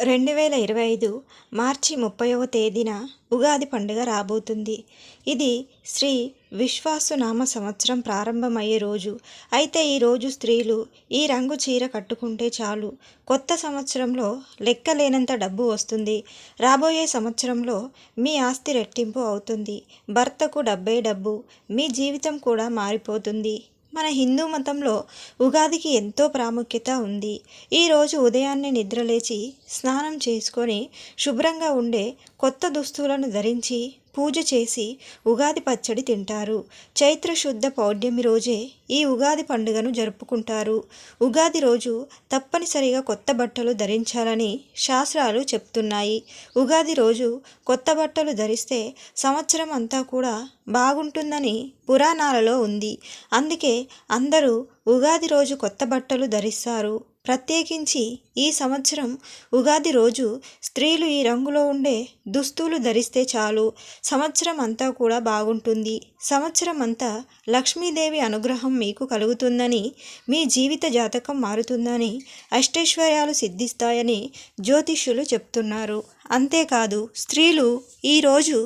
రెండు వేల ఇరవై ఐదు మార్చి ముప్పైవ తేదీన ఉగాది పండుగ రాబోతుంది. ఇది శ్రీ విశ్వాసునామ సంవత్సరం ప్రారంభమయ్యే రోజు. అయితే ఈరోజు స్త్రీలు ఈ రంగు చీర కట్టుకుంటే చాలు. కొత్త సంవత్సరంలో లెక్కలేనంత డబ్బు వస్తుంది. రాబోయే సంవత్సరంలో మీ ఆస్తి రెట్టింపు అవుతుంది. భర్తకు డబ్బే డబ్బు. మీ జీవితం కూడా మారిపోతుంది. మన హిందూ మతంలో ఉగాదికి ఎంతో ప్రాముఖ్యత ఉంది. ఈరోజు ఉదయాన్నే నిద్రలేచి స్నానం చేసుకొని శుభ్రంగా ఉండే కొత్త దుస్తులను ధరించి పూజ చేసి ఉగాది పచ్చడి తింటారు. చైత్రశుద్ధ పౌర్ణమి రోజే ఈ ఉగాది పండుగను జరుపుకుంటారు. ఉగాది రోజు తప్పనిసరిగా కొత్త బట్టలు ధరించాలని శాస్త్రాలు చెప్తున్నాయి. ఉగాది రోజు కొత్త బట్టలు ధరిస్తే సంవత్సరం అంతా కూడా బాగుంటుందని పురాణాలలో ఉంది. అందుకే అందరూ ఉగాది రోజు కొత్త బట్టలు ధరిస్తారు. ప్రత్యేకించి ఈ సంవత్సరం ఉగాది రోజు స్త్రీలు ఈ రంగులో ఉండే దుస్తులు ధరిస్తే చాలు. సంవత్సరం అంతా కూడా బాగుంటుంది. సంవత్సరం అంతా లక్ష్మీదేవి అనుగ్రహం మీకు కలుగుతుందని మీ జీవిత జాతకం మారుతుందని అష్టైశ్వర్యాలు సిద్ధిస్తాయని జ్యోతిష్యులు చెప్తున్నారు. అంతేకాదు స్త్రీలు ఈరోజు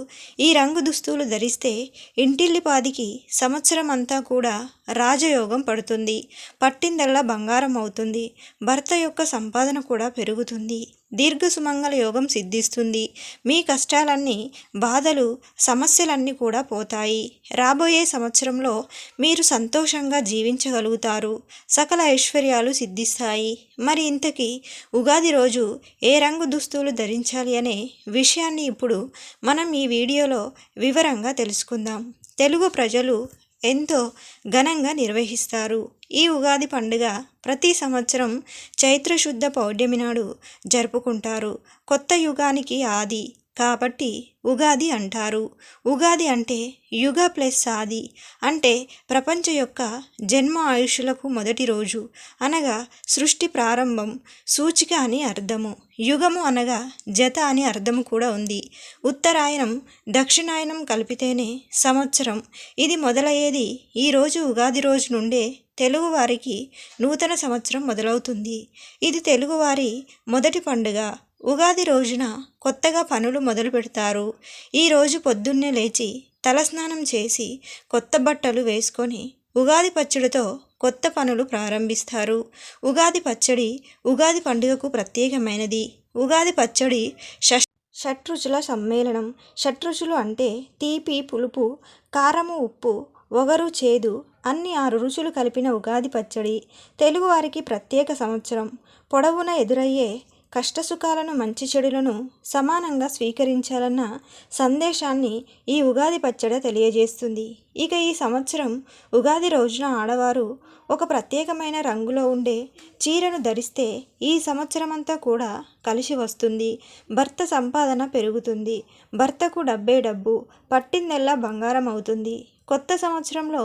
ఈ రంగు దుస్తులు ధరిస్తే ఇంటిల్లిపాదికి సంవత్సరం అంతా కూడా రాజయోగం పడుతుంది. పట్టిందల్లా బంగారం అవుతుంది. భర్త యొక్క సంపాదన కూడా పెరుగుతుంది. దీర్ఘ సుమంగళ యోగం సిద్ధిస్తుంది. మీ కష్టాలన్నీ బాధలు సమస్యలన్నీ కూడా పోతాయి. రాబోయే సంవత్సరంలో మీరు సంతోషంగా జీవించగలుగుతారు. సకల ఐశ్వర్యాలు సిద్ధిస్తాయి. మరి ఇంతకీ ఉగాది రోజు ఏ రంగు దుస్తులు ధరించాలి అనే విషయాన్ని ఇప్పుడు మనం ఈ వీడియోలో వివరంగా తెలుసుకుందాం. తెలుగు ప్రజలు ఎంతో ఘనంగా నిర్వహిస్తారు. ఈ ఉగాది పండుగ ప్రతి సంవత్సరం చైత్రశుద్ధ పౌర్ణమి నాడు జరుపుకుంటారు. కొత్త యుగానికి ఆది కాబట్టి ఉగాది అంటారు. ఉగాది అంటే యుగ ప్లస్ ఆది అంటే ప్రపంచ యొక్క జన్మ ఆయుషులకు మొదటి రోజు అనగా సృష్టి ప్రారంభం సూచిక అని అర్థము. యుగము అనగా జత అని అర్థము కూడా ఉంది. ఉత్తరాయణం దక్షిణాయనం కలిపితేనే సంవత్సరం. ఇది మొదలయ్యేది ఈరోజు ఉగాది రోజు నుండే తెలుగువారికి నూతన సంవత్సరం మొదలవుతుంది. ఇది తెలుగువారి మొదటి పండుగ. ఉగాది రోజున కొత్తగా పనులు మొదలు పెడతారు. ఈరోజు పొద్దున్నే లేచి తలస్నానం చేసి కొత్త బట్టలు వేసుకొని ఉగాది పచ్చడితో కొత్త పనులు ప్రారంభిస్తారు. ఉగాది పచ్చడి ఉగాది పండుగకు ప్రత్యేకమైనది. ఉగాది పచ్చడి షష్ షట్రుచుల సమ్మేళనం. షట్రుచులు అంటే తీపి పులుపు కారము ఉప్పు ఒగరు చేదు అన్ని ఆరు రుచులు కలిపిన ఉగాది పచ్చడి. తెలుగువారికి ప్రత్యేక సంవత్సరం. పొడవున ఎదురయ్యే కష్టసుఖాలను మంచి చెడులను సమానంగా స్వీకరించాలన్న సందేశాన్ని ఈ ఉగాది పచ్చడి తెలియజేస్తుంది. ఇక ఈ సంవత్సరం ఉగాది రోజున ఆడవారు ఒక ప్రత్యేకమైన రంగులో ఉండే చీరను ధరిస్తే ఈ సంవత్సరమంతా కూడా కలిసి వస్తుంది. భర్త సంపాదన పెరుగుతుంది. భర్తకు డబ్బే డబ్బు పట్టిందెల్లా బంగారం అవుతుంది. కొత్త సంవత్సరంలో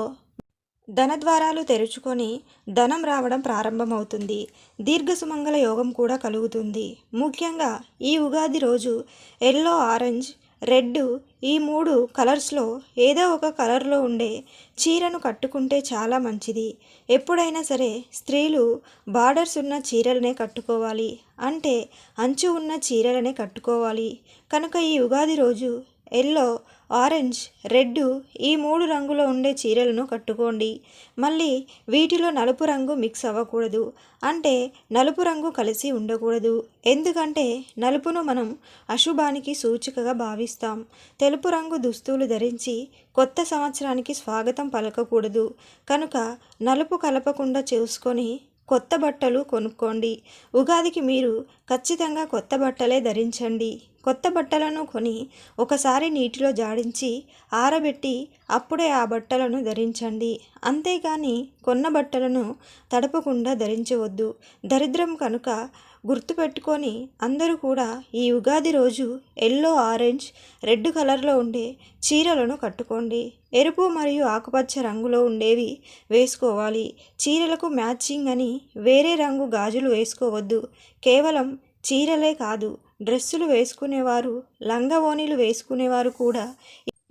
ధనద్వారాలు తెరుచుకొని ధనం రావడం ప్రారంభమవుతుంది. దీర్ఘ సుమంగళ యోగం కూడా కలుగుతుంది. ముఖ్యంగా ఈ ఉగాది రోజు ఎల్లో ఆరెంజ్ రెడ్ ఈ మూడు కలర్స్లో ఏదో ఒక కలర్లో ఉండే చీరను కట్టుకుంటే చాలా మంచిది. ఎప్పుడైనా సరే స్త్రీలు బార్డర్స్ ఉన్న చీరలనే కట్టుకోవాలి అంటే అంచు ఉన్న చీరలనే కట్టుకోవాలి. కనుక ఈ ఉగాది రోజు ఎల్లో ఆరెంజ్ రెడ్ ఈ మూడు రంగులో ఉండే చీరలను కట్టుకోండి. మళ్ళీ వీటిలో నలుపు రంగు మిక్స్ అవ్వకూడదు. అంటే నలుపు రంగు కలిసి ఉండకూడదు. ఎందుకంటే నలుపును మనం అశుభానికి సూచికగా భావిస్తాం. తెలుపు రంగు దుస్తులు ధరించి కొత్త సంవత్సరానికి స్వాగతం పలకకూడదు. కనుక నలుపు కలపకుండా చూసుకొని కొత్త బట్టలు కొనుక్కోండి. ఉగాదికి మీరు ఖచ్చితంగా కొత్త బట్టలే ధరించండి. కొత్త బట్టలను కొని ఒకసారి నీటిలో జాడించి ఆరబెట్టి అప్పుడే ఆ బట్టలను ధరించండి. అంతేగాని కొన్న బట్టలను తడపకుండా ధరించవద్దు. దరిద్రం కనుక గుర్తుపెట్టుకొని అందరూ కూడా ఈ ఉగాది రోజు ఎల్లో ఆరెంజ్ రెడ్ కలర్లో ఉండే చీరలను కట్టుకోండి. ఎరుపు మరియు ఆకుపచ్చ రంగులో ఉండేవి వేసుకోవాలి. చీరలకు మ్యాచింగ్ అని వేరే రంగు గాజులు వేసుకోవద్దు. కేవలం చీరలే కాదు డ్రెస్సులు వేసుకునేవారు లంగా వేసుకునేవారు కూడా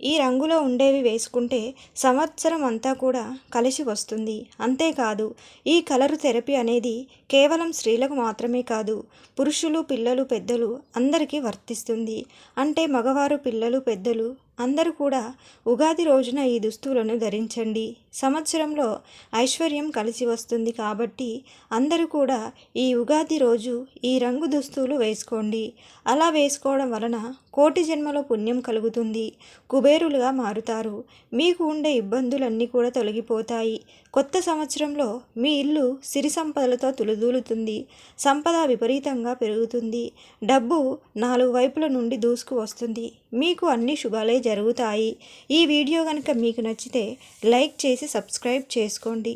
ఈ రంగులో ఉండేవి వేసుకుంటే సంవత్సరం అంతా కూడా కలిసి వస్తుంది. అంతేకాదు ఈ కలరు థెరపీ అనేది కేవలం స్త్రీలకు మాత్రమే కాదు పురుషులు పిల్లలు పెద్దలు అందరికీ వర్తిస్తుంది. అంటే మగవారు పిల్లలు పెద్దలు అందరూ కూడా ఉగాది రోజున ఈ దుస్తులను ధరించండి. సంవత్సరంలో ఐశ్వర్యం కలిసి వస్తుంది కాబట్టి అందరూ కూడా ఈ ఉగాది రోజు ఈ రంగు దుస్తులు వేసుకోండి. అలా వేసుకోవడం వలన కోటి జన్మలో పుణ్యం కలుగుతుంది. కుబేరులుగా మారుతారు. మీకు ఉండే ఇబ్బందులన్నీ కూడా తొలగిపోతాయి. కొత్త సంవత్సరంలో మీ ఇల్లు సిరి సంపదలతో తులుదూలుతుంది. సంపద విపరీతంగా పెరుగుతుంది. డబ్బు నాలుగు వైపుల నుండి దూసుకు వస్తుంది. మీకు అన్ని శుభాలే జరుగుతాయి. ఈ వీడియో కనుక మీకు నచ్చితే లైక్ చేసి సబ్స్క్రైబ్ చేసుకోండి.